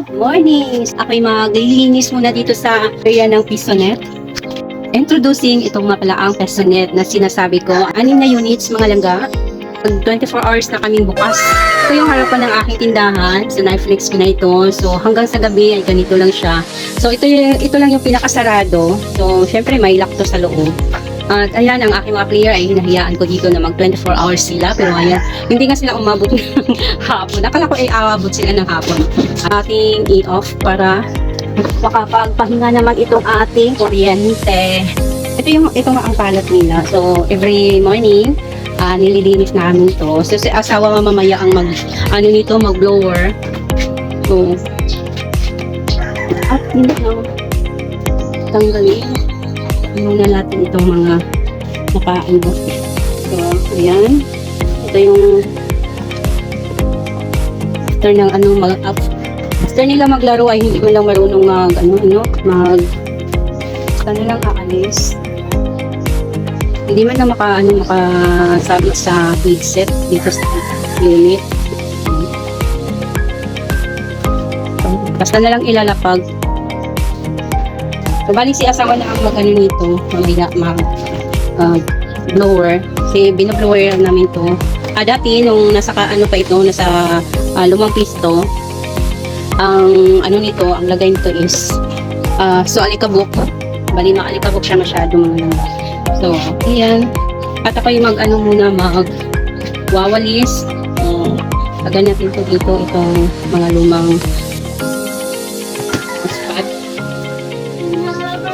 Good morning! Ako'y maglilinis muna dito sa area ng Pisonet. Introducing itong nga pala ang Pisonet na sinasabi ko. Anim na units mga langga. 24 hours na kaming bukas. Ito yung harapan ng aking tindahan. Sa Netflix ko na ito. So hanggang sa gabi ay ganito lang siya. So ito, yung, ito lang yung pinakasarado. So syempre may lock to sa loob. At ayan, ang aking mga player ay hinahayaan ko dito na mag 24 hours sila. Pero ayan, hindi nga sila umabot ng hapon. Akala ko ay aabot sila ng hapon. Ating i-off para makapagpahinga naman itong ating kuryente. Ito yung ito nga ang palat nila. So every morning, ah, nililinis namin to. So si asawa mamamaya ang mag ano nito, mag blower. So at hindi na tanggalin. Muna natin itong mga nakaano. So, ayan. Ito yung after ng ano mag up after nila maglaro ay hindi man lang marunong mag ano ano mag na lang aalis hindi man na maka ano makasabit sa headset dito sa unit basta na lang ilalapag bali si asawa na ang mag ano nito mamaya mag uh, blower. Kasi binoblower namin to. Ah, dati nung nasa ano pa ito nasa ah, lumang pisto ang ano nito ang lagay nito is ah, so alikabok. Bali na alikabok siya masyado mga so ayan. At ako yung mag ano muna mag wawalis uh, lagyan natin to dito itong mga lumang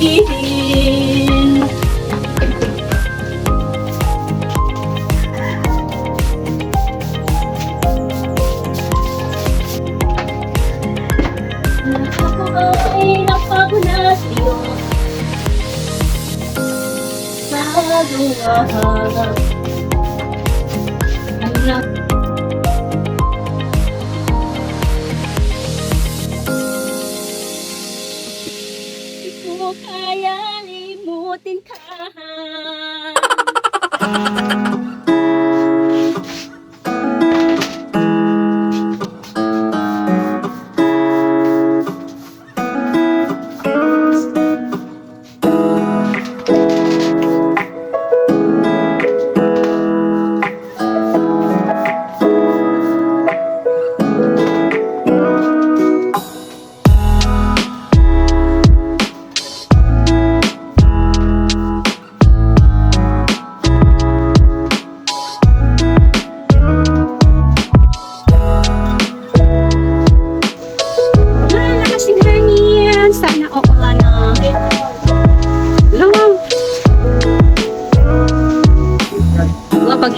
Pag-ibig Ako ay napaguna sa'yo. Magawa Ang Di ko kaya limutin ka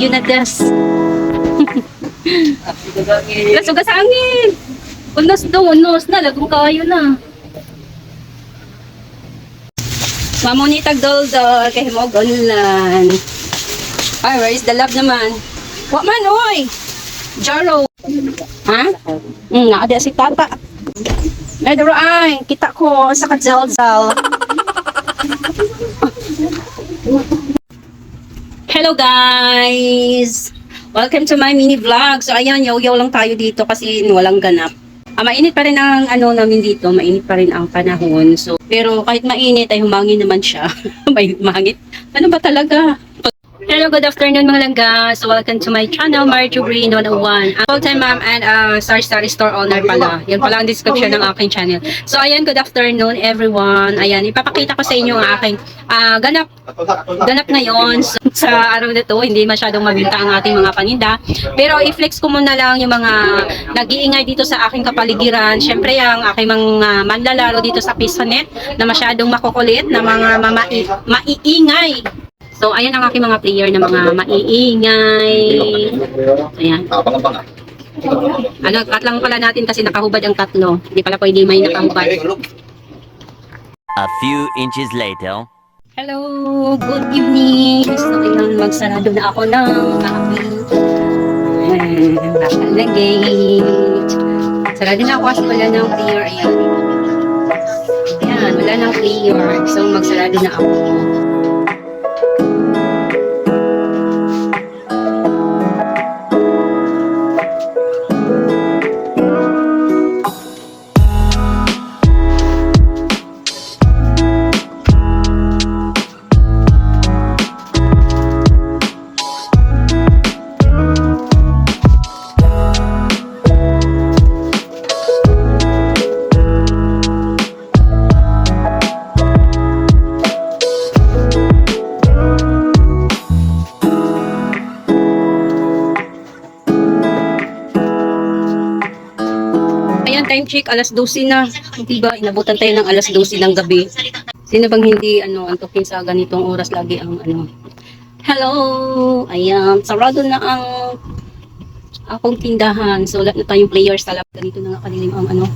Mga bagyo na das. Lasog sa angin. Unos daw, unos na. Lagong kayo na. Mamunitag dol-dol kay mo gunlan. Ay, where is the love naman? Wa man, oy! Jaro. Ha? Hmm, naada si tata. Medyo ay, kita ko sa kadzal-zal. Guys! Welcome to my mini vlog. So ayan, yaw-yaw lang tayo dito kasi walang ganap. Ah, mainit pa rin ang ano namin dito, mainit pa rin ang panahon. So, pero kahit mainit ay humangin naman siya. mainit mangit. Ano ba talaga? Hello, good afternoon mga langga. So, welcome to my channel, Marjo Green 101. Ang full-time ma'am and uh, Star Star Store owner pala. Yan pala ang description ng aking channel. So, ayan, good afternoon everyone. Ayan, ipapakita ko sa inyo ang aking ah, ganap ganap ngayon So, sa araw na to, hindi masyadong mabinta ang ating mga paninda. Pero i-flex ko muna lang yung mga nag-iingay dito sa aking kapaligiran. Siyempre, ang aking mga manlalaro dito sa Pisonet na masyadong makukulit, na mga mamai- maiingay. So, ayan ang aking mga player na mga maiingay. Ayan. Ah. Ano, cut lang pala natin kasi nakahubad ang tatlo. Hindi pala pwede may nakahubad. A few inches later. Hello, good evening. So, ngayon magsarado na ako ng aking bakal na gate. Sarado na ako kasi wala ng player. Ayan. Ayan, wala ng player. So, magsarado na ako. Ayan, time check, alas 12 na. Hindi ba, inabutan tayo ng alas 12 ng gabi. Sino bang hindi, ano, antukin sa ganitong oras lagi ang, ano. Hello! Ayan, sarado na ang akong tindahan. So, wala na tayong players sa lab. Ganito na nga kanilang ang, ano,